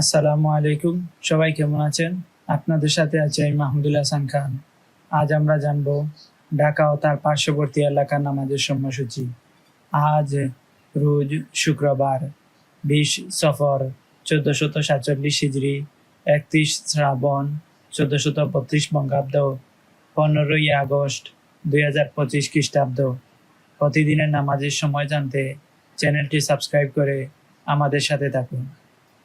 আসসালামু আলাইকুম। সবাই কেমন আছেন? আপনাদের সাথে আছে আমি মাহমুদুল হাসান খান। আজ আমরা জানব ঢাকা ও তার পার্শ্ববর্তী এলাকার নামাজের সময়সূচি। আজ রোজ শুক্রবার, বিশ সফর, চোদ্দশত সাতচল্লিশ হিজড়ি একত্রিশ শ্রাবণ, চোদ্দশত বত্রিশ বঙ্গাব্দ, পনেরোই আগস্ট দুই হাজার পঁচিশ খ্রিস্টাব্দ। প্রতিদিনের নামাজের সময় জানতে চ্যানেলটি সাবস্ক্রাইব করে আমাদের সাথে থাকুন।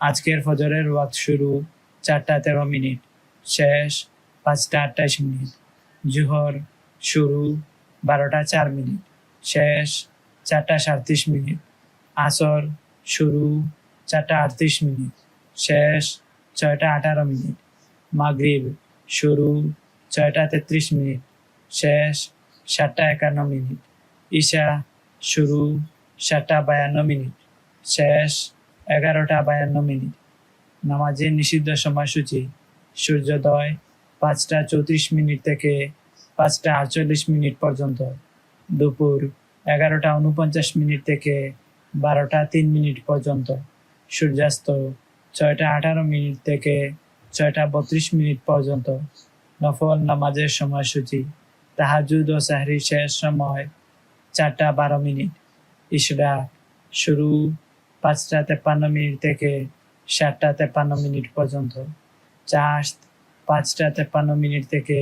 আজকের ফজরের ওয়াক্ত শুরু চারটা তেরো মিনিট, শেষ পাঁচটা আটাইশ মিনিট, জুহর শুরু বারোটা চার মিনিট, শেষ চারটা সাঁত্রিশ মিনিট, আসর শুরু চারটা আটত্রিশ মিনিট, শেষ ছয়টা আঠারো মিনিট, মাগরিব শুরু ছয়টা তেত্রিশ মিনিট, শেষ সাতটা একান্ন মিনিট, ঈশা শুরু সাতটা বায়ান্ন মিনিট, শেষ এগারোটা বায়ান্ন মিনিট। নামাজের নিষিদ্ধ সময়সূচি, সূর্যোদয় পাঁচটা চৌত্রিশ মিনিট থেকে পাঁচটা আটচল্লিশ মিনিট পর্যন্ত। দুপুর এগারোটা উনপঞ্চাশ মিনিট থেকে বারোটা তিন মিনিট পর্যন্ত। সূর্যাস্ত ছয়টা আঠারো মিনিট থেকে ছয়টা বত্রিশ মিনিট পর্যন্ত। নফল নামাজের সময়সূচি, তাহাজুদ ও সাহরির শেষ সময় চারটা বারো মিনিট। ইশরা শুরু পাঁচটা তেপ্পান্ন মিনিট থেকে সাতটা তেপ্পান্ন মিনিট পর্যন্ত। চাষ পাঁচটা তেপ্পান্ন মিনিট থেকে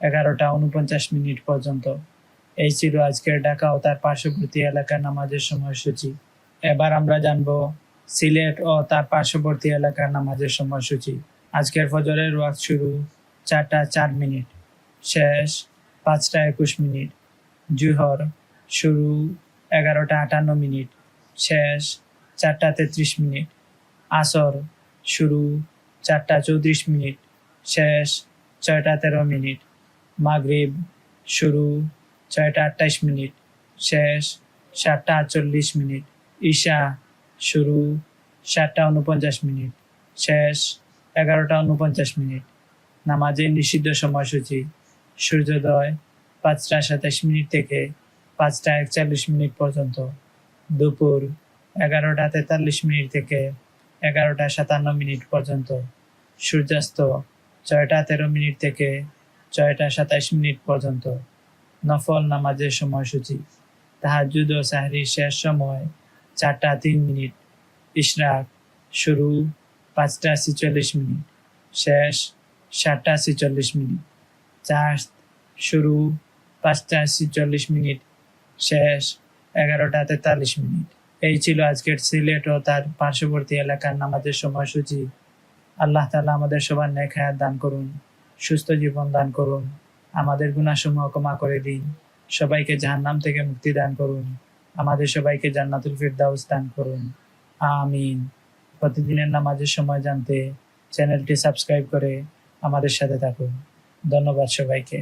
এগারোটা উনপঞ্চাশ মিনিট পর্যন্ত। এই ছিল আজকের ঢাকা ও তার পার্শ্ববর্তী এলাকার নামাজের সময়সূচি। এবার আমরা জানব সিলেট ও তার পার্শ্ববর্তী এলাকার নামাজের সময়সূচি। আজকের ফজরের ওয়াক শুরু চারটা চার মিনিট। শেষ পাঁচটা একুশ মিনিট। জুহর শুরু এগারোটা আটান্ন মিনিট। শেষ চারটা তেত্রিশ মিনিট। আসর শুরু চারটা চৌত্রিশ মিনিট। শেষ ছয়টা তেরো মিনিট। মাগরিব শুরু ছয়টা আটাইশ মিনিট। শেষ সাতটা আটচল্লিশ মিনিট। ঈশা শুরু সাতটা উনপঞ্চাশ মিনিট। শেষ এগারোটা উনপঞ্চাশ মিনিট। নামাজের নিষিদ্ধ সময়সূচি। সূর্যোদয় পাঁচটা সাতাশ মিনিট থেকে পাঁচটা একচল্লিশ মিনিট পর্যন্ত। দুপুর এগারোটা তেতাল্লিশ মিনিট থেকে এগারোটা সাতান্ন মিনিট পর্যন্ত। সূর্যাস্ত ছয়টা তেরো মিনিট থেকে ছয়টা সাতাইশ মিনিট পর্যন্ত। নফল নামাজের সময়সূচি। তাহাজুদ ও সাহরির শেষ সময় চারটা তিন মিনিট। ইশরাক শুরু পাঁচটা ছিচল্লিশ মিনিট। শেষ সাতটা ছিচল্লিশ মিনিট। চার শুরু পাঁচটা ছিচল্লিশ মিনিট। শেষ এগারোটা তেতাল্লিশ মিনিট। এই ছিল আজকের সিলেট ও তার পার্শ্ববর্তী এলাকার নামাজের সময়সূচি। আল্লাহ তালা আমাদের সবার নেক হায়াত দান করুন, সুস্থ জীবন দান করুন, আমাদের গুণাসমূহ ক্ষমা করে দিন, সবাইকে জাহান্নাম থেকে মুক্তি দান করুন, আমাদের সবাইকে জান্নাতুল ফিরদাউস দান করুন। আমিন। প্রতিদিনের নামাজের সময় জানতে চ্যানেলটি সাবস্ক্রাইব করে আমাদের সাথে থাকুন। ধন্যবাদ সবাইকে।